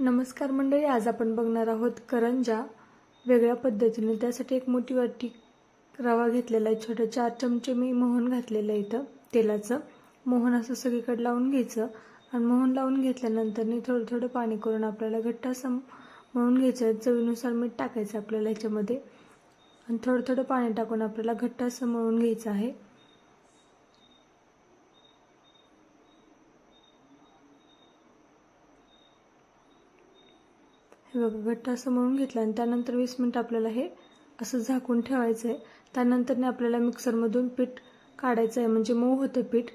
नमस्कार मंडळी आज आपण बघणार आहोत करंजा. वेगळ्या पद्धतीने त्यासाठी एक मोठी वाटी रवा घेतलेला आहे छोटे चार चमचे मी मोहन घातलेलं आहे इथं तेलाचं. मोहन असं सगळीकडे लावून घ्यायचं आणि मोहन लावून घेतल्यानंतर थोडं थोडं पाणी करून आपल्याला घट्ट असं मळून घ्यायचं आहे. चवीनुसार मीठ टाकायचं आपल्याला ह्याच्यामध्ये आणि थोडं थोडं पाणी टाकून आपल्याला घट्ट असं मळून घ्यायचं आहे. हे बघा घट्ट असं मळून घेतलं आणि त्यानंतर वीस मिनटं आपल्याला हे असं झाकून ठेवायचं आहे त्यानंतरने आपल्याला मिक्सरमधून पीठ काढायचं आहे म्हणजे मऊ होतं पीठ.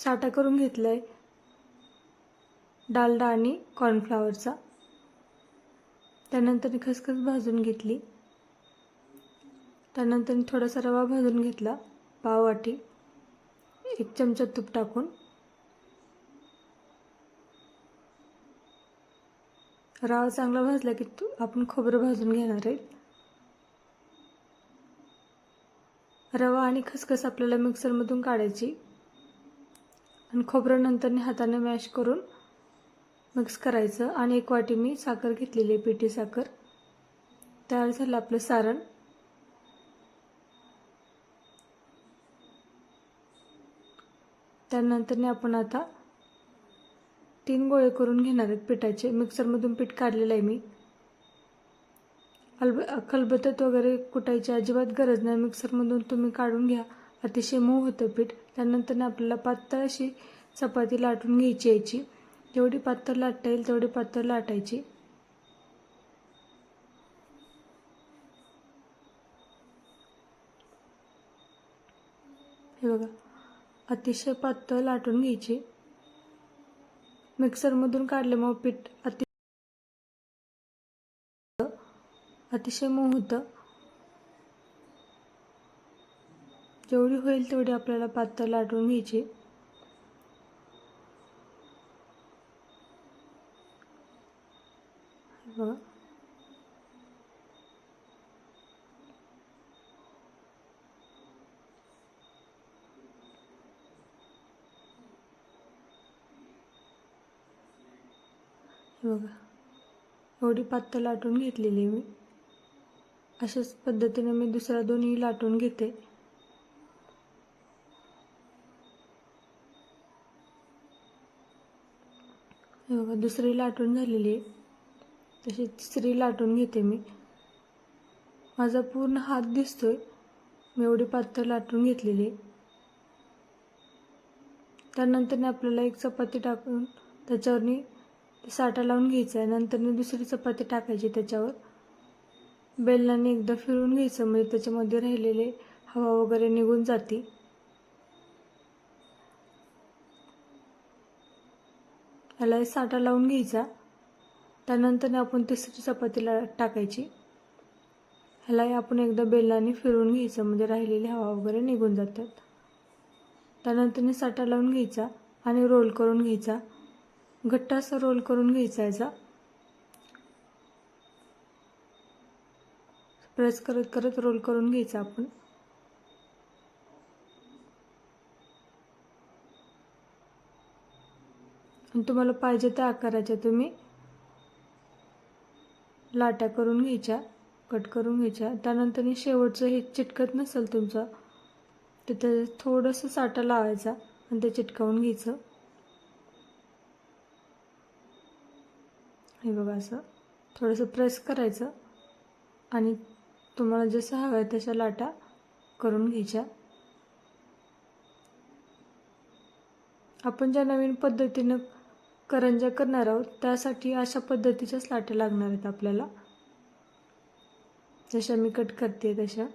साठा करून घेतलं आहे डालडा आणि कॉर्नफ्लावरचा त्यानंतर खसखस भाजून घेतली. त्यानंतर थोडासा रवा भाजून घेतला पाववाटी. एक चमचा तूप टाकून. रवा चांगला भाजला की तू आपण खोबरं भाजून घेणार आहे. रवा आणि खसखस आपल्याला मिक्सरमधून काढायची. आणि खोबरं नंतरने हाताने मॅश करून मिक्स करायचं. आणि एक वाटी मी साखर घेतलेली आहे पिठी साखर. तयार झालं आपलं सारण. त्यानंतरने आपण आता तीन गोळे करून घेणार आहेत पिठाचे. मिक्सरमधून पीठ काढलेलं आहे मी. अल्ब खलबतत वगैरे कुटायची अजिबात गरज नाही. मिक्सरमधून तुम्ही काढून घ्या. अतिशय मऊ होतं पीठ. त्यानंतर आपल्याला पातळ अशी चपाती लाटून घ्यायची यायची. जेवढी पातळ लाटता येईल तेवढी पातळ लाटायची. हे बघा. अतिशय पातळ लाटून घ्यायची. मिक्सरमधून काढले. मग पीठ अति अतिशय मऊ होतं. जेवढी होईल तेवढी आपल्याला पातळ लाटून घ्यायची. बघा. बघा. एवढी पातळ लाटून घेतलेली मी. अशाच पद्धतीने मी दुसऱ्या दोन्ही लाटून घेते. हे बघा दुसरी लाटून झालेली आहे. तशी तिसरी लाटून घेते मी. माझा पूर्ण हात दिसतोय. मी एवढी पातळ लाटून घेतलेली आहे. त्यानंतर आपल्याला एक चपाती टाकून त्याच्यावरनी साठा लावून घ्यायचा आहे. नंतर दुसरी चपाती टाकायची त्याच्यावर. बेलनाने एकदा फिरून घ्यायचं. म्हणजे त्याच्यामध्ये राहिलेले हवा वगैरे निघून जाते. याला साठा लावून घ्यायचा. त्यानंतर आपण तिसरी चपातीला टाकायची. ह्यालाही आपण एकदा बेलाने फिरून घ्यायचं. म्हणजे राहिलेली हवा वगैरे निघून जातात. त्यानंतर साठा लावून घ्यायचा आणि रोल करून घ्यायचा. घट्ट असा रोल करून घ्यायचा याचा प्रेस करत करत रोल करून घ्यायचा आपण. आणि तुम्हाला पाहिजे त्या आकाराच्या तुम्ही लाट्या करून घ्यायच्या कट करून घ्यायच्या. त्यानंतर शेवटचं हे चिटकत नसेल तुमचं तिथं थोडंसं साठा लावायचा आणि ते चिटकावून घ्यायचं. हे बघा असं. थोडंसं प्रेस करायचं आणि तुम्हाला जसं हवं आहे तशा लाटा करून घ्यायच्या. आपण ज्या नवीन पद्धतीनं करंजा करणार आहोत त्यासाठी अशा पद्धतीच्याच लाटा लागणार आहेत आपल्याला. जशा मी कट करते तशा.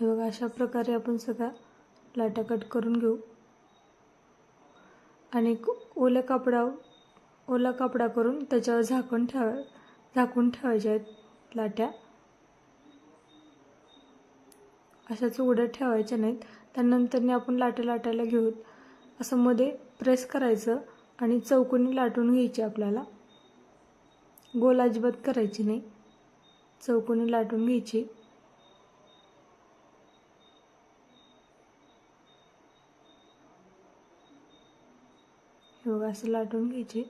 हे बघा अशा प्रकारे आपण सगळ्या लाटा कट करून घेऊ. आणि ओल्या कापडा ओला कापडा करून त्याच्यावर झाकून ठेवा झाकून ठेवायच्या आहेत लाट्या. अशाच उघड्या ठेवायच्या नाहीत. त्यानंतरने आपण लाट्या लाटायला घेऊ असं मध्ये प्रेस करायचं आणि चौकोनी लाटून घ्यायची आपल्याला. गोल अजिबात करायची नाही. चौकोनी लाटून घ्यायची. बघा असं लाटून घ्यायची.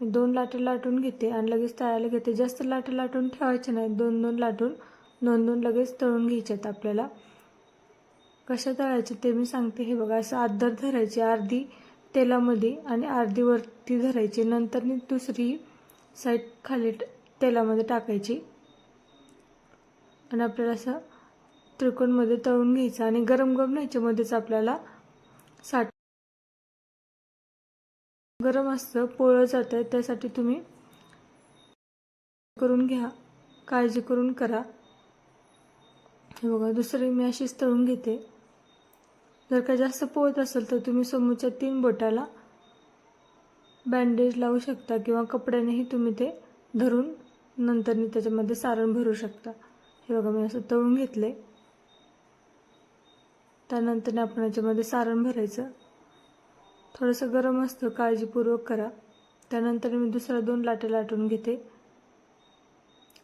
मी दोन लाटे लाटून घेते आणि लगेच तळायला घेते. जास्त लाटे लाटून ठेवायचे नाही. दोन दोन लाटून दोन दोन लगेच तळून घ्यायच्यात आपल्याला. कशा तळायचे ते मी सांगते. हे बघा असं आदर धरायची अर्धी तेलामध्ये आणि अर्धी वरती धरायची. नंतर दुसरी साईड खाली तेलामध्ये टाकायची. आणि आपल्याला असं त्रिकोणमध्ये तळून घ्यायचं. आणि गरम गरम ह्याच्यामध्येच आपल्याला साठ गरम असतं पोळं जातं त्यासाठी तुम्ही करून घ्या काळजी करून करा. हे बघा दुसरी मी अशीच तळून घेते. जर का जास्त पोळत असेल तर तुम्ही समोरच्या तीन बोटाला बँडेज लावू शकता किंवा कपड्यानेही तुम्ही ते धरून नंतर त्याच्यामध्ये सारण भरू शकता. हे बघा मी असं तळून घेतले त्यानंतर आपण याच्यामध्ये सारण भरायचं. थोडंसं गरम असतं काळजीपूर्वक करा. त्यानंतर मी दुसऱ्या दोन लाटे लाटून घेते.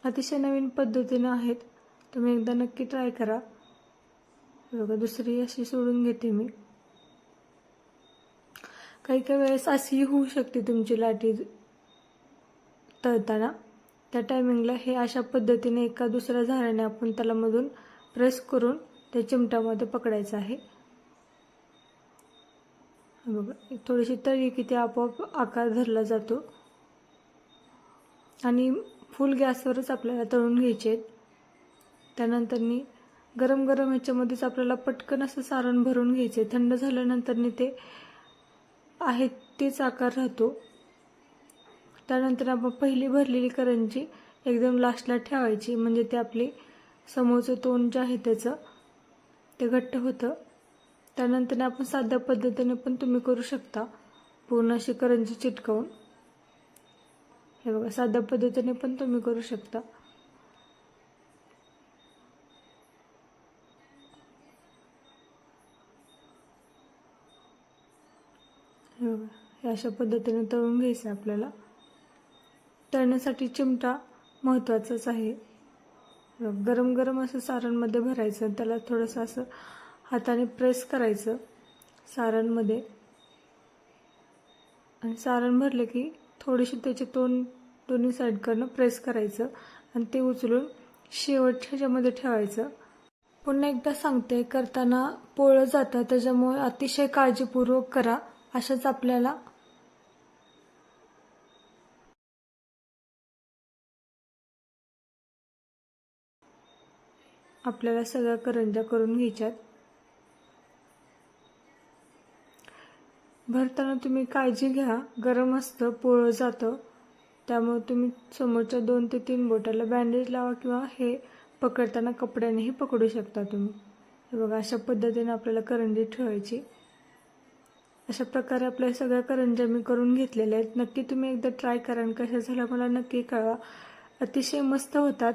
अतिशय नवीन पद्धतीनं आहेत. तुम्ही एकदा नक्की ट्राय करा. बघा दुसरी अशी सोडून घेते मी. काही काही वेळेस अशीही होऊ शकते तुमची लाटी तळताना. त्या टायमिंगला हे अशा पद्धतीने एका दुसऱ्या झाडाने आपण त्याला मधून प्रेस करून त्या चिमट्यामध्ये पकडायचं आहे. बघा. थोडीशी तळी की ते आपोआप आकार धरला जातो. आणि फुल गॅसवरच आपल्याला तळून घ्यायचे आहेत. त्यानंतरनी गरम गरम ह्याच्यामध्येच आपल्याला पटकन असं सारण भरून घ्यायचे थंड झाल्यानंतरनी ते आहे तेच आकार राहतो. त्यानंतर आपण पहिली भरलेली करंजी एकदम लास्टला ठेवायची. म्हणजे ते आपली समोरचं तोंड जे आहे त्याचं ते घट्ट होतं. त्यानंतर आपण साध्या पद्धतीने पण तुम्ही करू शकता. पूर्ण अशी करंजी चिटकवून. हे बघा साध्या पद्धतीने पण तुम्ही करू शकता. हे बघा हे अशा पद्धतीने तळून घ्यायचं आहे आपल्याला. तळण्यासाठी चिमटा महत्त्वाचाच आहे. गरम गरम असं सारणमध्ये भरायचं त्याला थोडंसं असं हाताने प्रेस करायचं सारणमध्ये. आणि सारण भरलं की थोडीशी त्याचे तोंड दोन्ही साईडकडनं प्रेस करायचं आणि ते उचलून शेवटच्या ह्याच्यामध्ये ठेवायचं. पुन्हा एकदा सांगते करताना पोळं जातं त्याच्यामुळे अतिशय काळजीपूर्वक करा. अशाच आपल्याला आपल्याला सगळ्या करंज्या करून घ्यायच्यात. भरताना तुम्ही काळजी घ्या. गरम असतं पोळं जातं. त्यामुळे तुम्ही समोरच्या दोन ते तीन बोटाला बँडेज लावा किंवा हे पकडताना कपड्यानेही पकडू शकता तुम्ही. हे बघा अशा पद्धतीने आपल्याला करंजी ठेवायची. अशा प्रकारे आपल्या सगळ्या करंज्या मी करून घेतलेल्या आहेत. नक्की तुम्ही एकदा ट्राय करा आणि कशा झाल्या मला नक्की कळवा. अतिशय मस्त होतात.